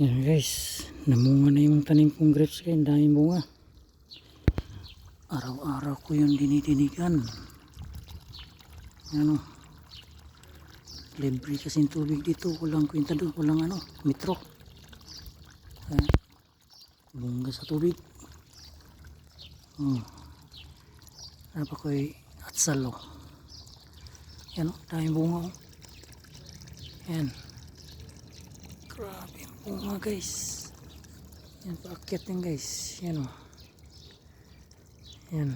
Yan guys, namunga na yung tanim kong grapes kayo, daming bunga. Araw-araw ko yung dinidinigan. Ano, libre kasing tubig dito, walang kwenta doon, walang ano, metro. Kaya, bunga sa tubig. Hmm. Napa ko ay atsal oh. Yan oh, daming bunga oh. Yan. Grabe ang bunga guys. Yan paakyat yan guys. Yan oh. Yan.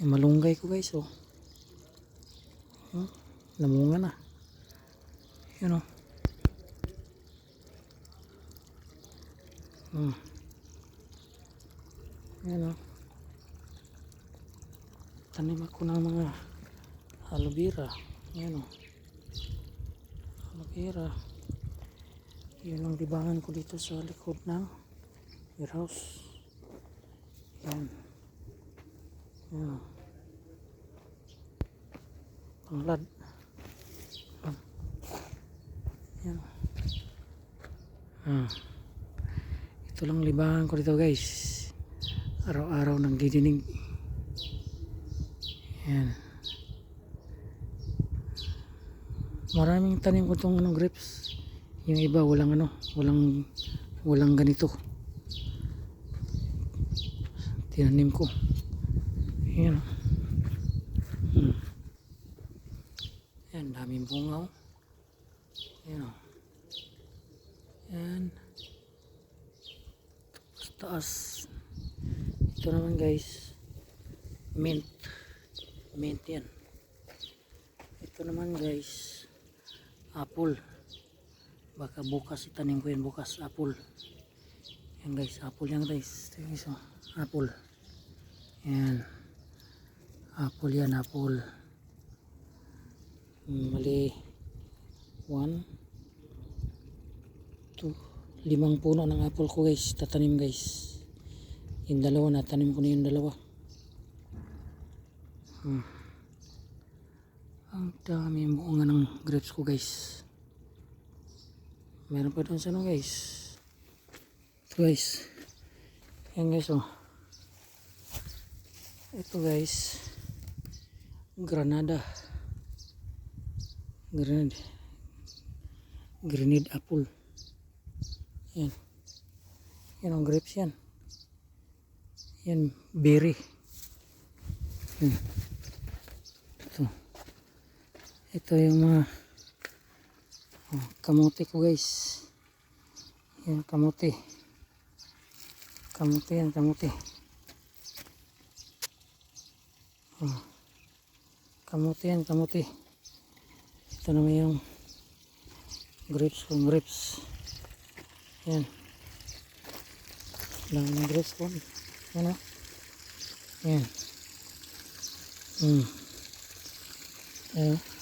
Yan malunggay ko guys oh. Hmm? Na. Yan oh. Hmm. Yan oh. Tanim ako ng mga aloe vera. Yan oh. Vera. Yun ang libangan ko dito sa likod ng warehouse. Yan. Yan. Panglad. Yan. Yan. Ah. Ito lang libangan ko dito guys. Araw-araw nang didinig. Yan. Maraming tanim ko itong ano, grapes. Yung iba walang ano, walang walang ganito. Tinanim ko. Yan. Hmm. Yan, daming bunga. oh. Yan. oh. Yan. Tapos taas. Ito naman guys. Mint. Mint yan. Ito naman guys. Apple. Baka bukas itanim ko yan bukas. Apple. Yan guys. Apple yan guys. Ito yung isa. Apple. Yan. Apple yan. Apple. Hmm, Mali. One. Two. Limang puno ng apple ko guys. Tatanim guys. Yung dalawa. Natanim ko na yung dalawa. Hmm. Ang dami bunga ng grapes ko guys. Meron pa doon sa ano guys. Ito guys. Yan guys oh. Ito guys. Granada. Granada. Grenade apple. Yan. Yan ang grapes yan. Yan berry. Hmm. Ito. Yung mga oh, kamote ko guys. Yan kamote. Kamote yan, kamote. Oh. Kamote yan, kamote. Ito naman yung grapes kong grapes. Yan. Lang ng grapes ko. Yan o. Yan. Hmm. Ayan.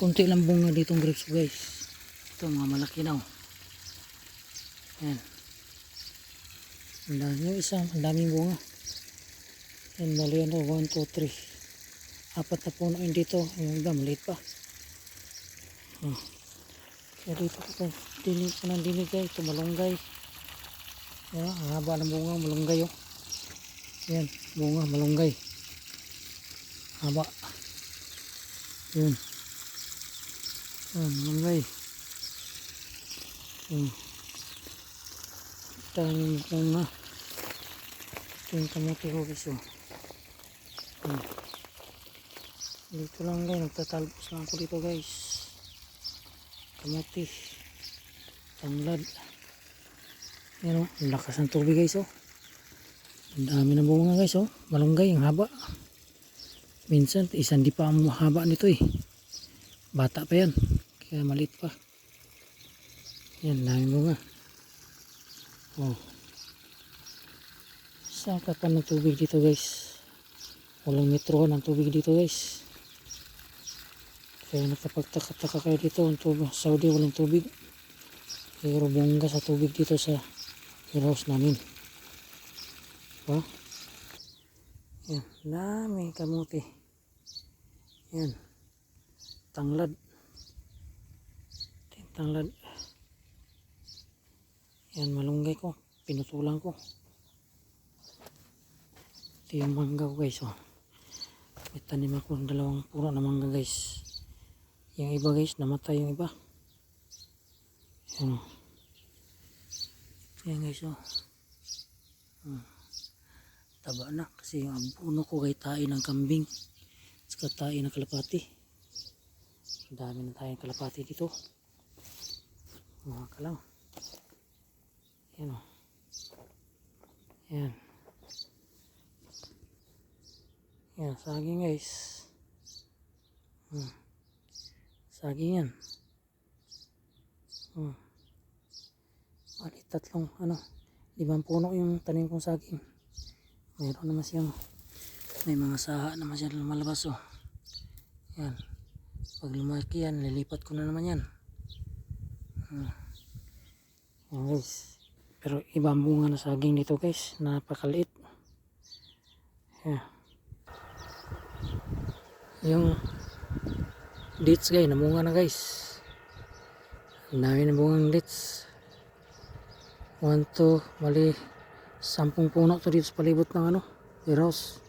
Kunti lang bunga dito ng grapes ko guys. Ito mga malaki na oh. Yan. Ang dami yung isa. Ang daming bunga. Yan bali ano. 1, 2, 3. Apat na puno yun dito. Yung iba maliit pa. Hmm. Kaya dito ko dinig ko ng dinig guys. Ito malunggay. Yan. Ang haba ng bunga. Malunggay oh. Yan. Bunga malunggay. Haba. Yun. Yan, malunggay. Hmm. Daming bunga. Ito yung kamote ko guys. oh. Hmm. Dito lang guys. Nagtatalbos lang ako dito guys. Kamote. Tanglad. Yan o. Ang lakas ng tubig guys oh. Ang dami ng bunga guys oh. Malunggay. Ang haba. Minsan, isang di pa ang haba nito eh. Bata pa yan. Kaya maliit pa. Yan, daming bunga. Oh. Saka pa ng tubig dito guys. Walang metro ng tubig dito guys. Kaya nakapagtaka-taka kayo dito. Ang tubig. Saudi walang tubig. Pero bongga sa tubig dito sa warehouse namin. Diba? Yan, dami kamuti. Yan. Tanglad. tanglad. Yan, malunggay ko. Pinutulan ko. Ito yung mangga ko guys. Oh. May tanim ako ng dalawang puno na mangga guys. Yung iba guys, namatay yung iba. Yan. oh. Yan guys oh. Hmm. Taba na kasi yung abuno ko kay tayo ng kambing. Saka tayo ng kalapati. Dami na tayong kalapati dito. Mga ka lang. Yan o. Yan. Yan, saging guys. Hmm. Saging yan. Hmm. Bali, tatlong, ano, limang puno yung tanim kong saging. Mayroon naman siyang, may mga saha naman siya lumalabas oh. Yan. Pag lumaki yan, lilipat ko na naman yan. Hmm. Yan guys. Pero ibang bunga na saging dito guys. Napakaliit. Yan. Yung dates guys, namunga na guys. Ang dami na bungang dates. One, two, mali. Sampung puno to dito sa palibot ng ano, warehouse.